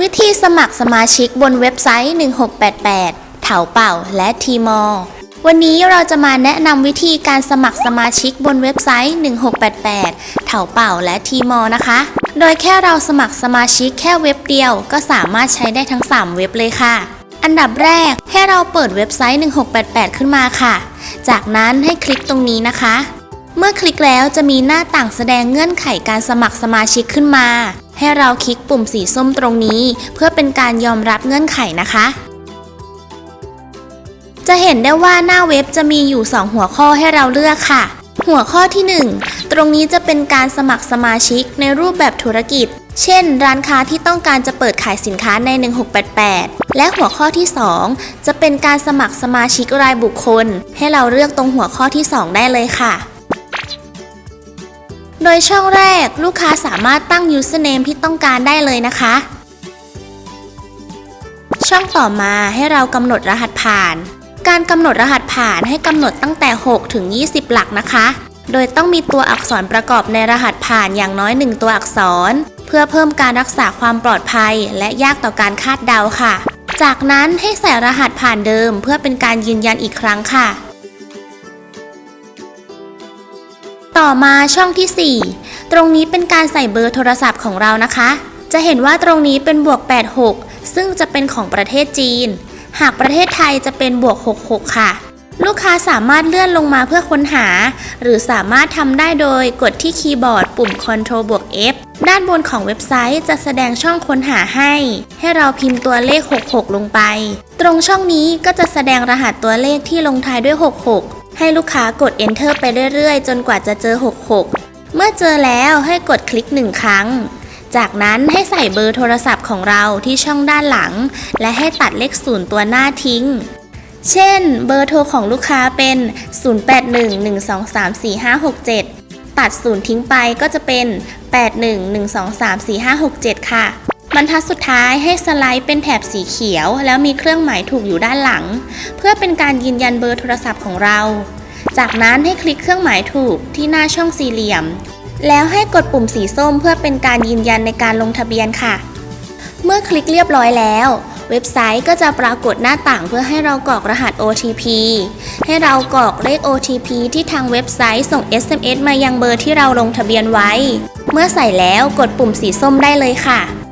วิธีสมัครสมาชิกบนเว็บไซต์ 1688 เถาเป่าและทีมอวันนี้เราจะมาแนะนำวิธีการสมัครสมาชิกบนเว็บไซต์ 1688 เถาเป่าและทีมอนะคะ โดยแค่เราสมัครสมาชิกแค่เว็บเดียว ก็สามารถใช้ได้ทั้ง 3 เว็บเลยค่ะ อันดับแรกให้เราเปิดเว็บไซต์ 1688 ขึ้นมาค่ะ จากนั้นให้คลิกตรงนี้นะคะ เมื่อคลิกแล้วจะมีหน้าต่างแสดงเงื่อนไขการสมัครสมาชิกขึ้นมา ให้เราคลิกปุ่มสีส้มตรงนี้ เพื่อเป็นการยอมรับเงื่อนไขนะคะ จะเห็นได้ว่าหน้าเว็บจะมีอยู่ 2 หัวข้อให้เราเลือกค่ะ หัวข้อที่ 1 ตรงนี้จะเป็นการสมัครสมาชิกในรูปแบบธุรกิจ เช่น ร้านค้าที่ต้องการจะเปิดขายสินค้าใน 1688 และหัวข้อที่ 2 จะเป็นการสมัครสมาชิกรายบุคคล ให้เราเลือกตรงหัวข้อที่ 2 ได้เลยค่ะ โดยช่องแรกลูกค้าสามารถตั้ง username ที่ต้องการได้เลยนะคะ ช่องต่อมาให้เรากำหนดรหัสผ่าน การกำหนดรหัสผ่านให้กำหนดตั้งแต่ 6 ถึง 20 หลักนะคะ โดยต้องมีตัวอักษรประกอบในรหัสผ่านอย่างน้อย 1 ตัวอักษร เพื่อเพิ่มการรักษาความปลอดภัย และยากต่อการคาดเดาค่ะ จากนั้นให้ใส่รหัสผ่านเดิม เพื่อเป็นการยืนยันอีกครั้งค่ะ ต่อมาช่องที่ 4 ตรงนี้เป็นการใส่เบอร์โทรศัพท์ของเรานะคะ จะเห็นว่าตรงนี้เป็นบวก 86 ซึ่งจะเป็นของประเทศจีน หากประเทศไทยจะเป็นบวก 66 ค่ะ ลูกค้าสามารถเลื่อนลงมาเพื่อค้นหา หรือสามารถทำได้โดยกดที่คีย์บอร์ดปุ่ม Ctrl บวก F ด้านบนของเว็บไซต์จะแสดงช่องค้นหาให้ ให้เราพิมพ์ตัวเลข 66 ลงไป ตรงช่องนี้ก็จะแสดงรหัสตัวเลขที่ลงท้ายด้วย 66 ให้ลูกค้ากด Enter ไปเรื่อยๆ จนกว่าจะเจอ 66 เมื่อเจอแล้วให้กดคลิกหนึ่งครั้ง จากนั้นให้ใส่เบอร์โทรศัพท์ของเราที่ช่องด้านหลัง และให้ตัดเลขศูนย์ตัวหน้าทิ้ง เช่น เบอร์โทรของลูกค้าเป็น 0811234567 ตัดศูนย์ทิ้งไปก็จะเป็น 81123456 7 ค่ะ บรรทัดสุดท้ายให้สไลด์เป็นแถบสีเขียว แล้วมีเครื่องหมายถูกอยู่ด้านหลัง เพื่อเป็นการยืนยันเบอร์โทรศัพท์ของเรา จากนั้นให้คลิกเครื่องหมายถูกที่หน้าช่องสี่เหลี่ยม แล้วให้กดปุ่มสีส้มเพื่อเป็นการยืนยันในการลงทะเบียนค่ะ เมื่อคลิกเรียบร้อยแล้วเว็บไซต์ก็จะปรากฏหน้าต่างเพื่อให้เรากรอกรหัส OTP ให้เรากรอกเลข OTP ที่ทางเว็บไซต์ส่ง SMS มายังเบอร์ที่เราลงทะเบียนไว้ เมื่อใส่แล้วกดปุ่มสีส้มได้เลยค่ะ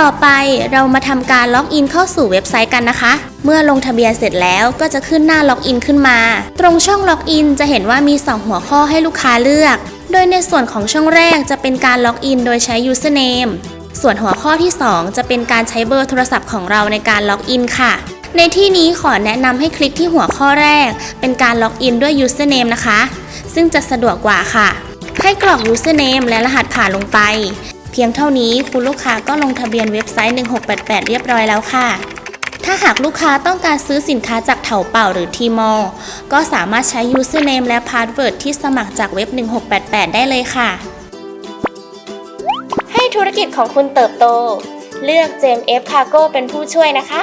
ต่อไปเรามาทำการล็อกอินเข้าสู่เว็บไซต์กันนะคะ เมื่อลงทะเบียนเสร็จแล้วก็จะขึ้นหน้าล็อกอินขึ้นมา ตรงช่องล็อกอินจะเห็นว่ามี 2 หัวข้อให้ลูกค้าเลือก โดยในส่วนของช่องแรกจะเป็นการล็อกอินโดยใช้ username ส่วนหัวข้อที่ 2 จะเป็นการใช้เบอร์โทรศัพท์ของเราในการล็อกอินค่ะ ในที่นี้ขอแนะนำให้คลิกที่หัวข้อแรก เป็นการล็อกอินด้วย username นะคะ ซึ่งจะสะดวกกว่าค่ะ ให้กรอก username และรหัสผ่านลงไป เพียงเท่านี้คุณลูกค้าก็ลงทะเบียนเว็บไซต์ 1688 เรียบร้อยแล้วค่ะ ถ้าหากลูกค้าต้องการซื้อสินค้าจากเถาเป่าหรือทีมอก็สามารถใช้ username และ password ที่สมัครจากเว็บ 1688 ได้เลยค่ะ ให้ธุรกิจของคุณเติบโต เลือก JMF Cargo เป็นผู้ช่วยนะคะ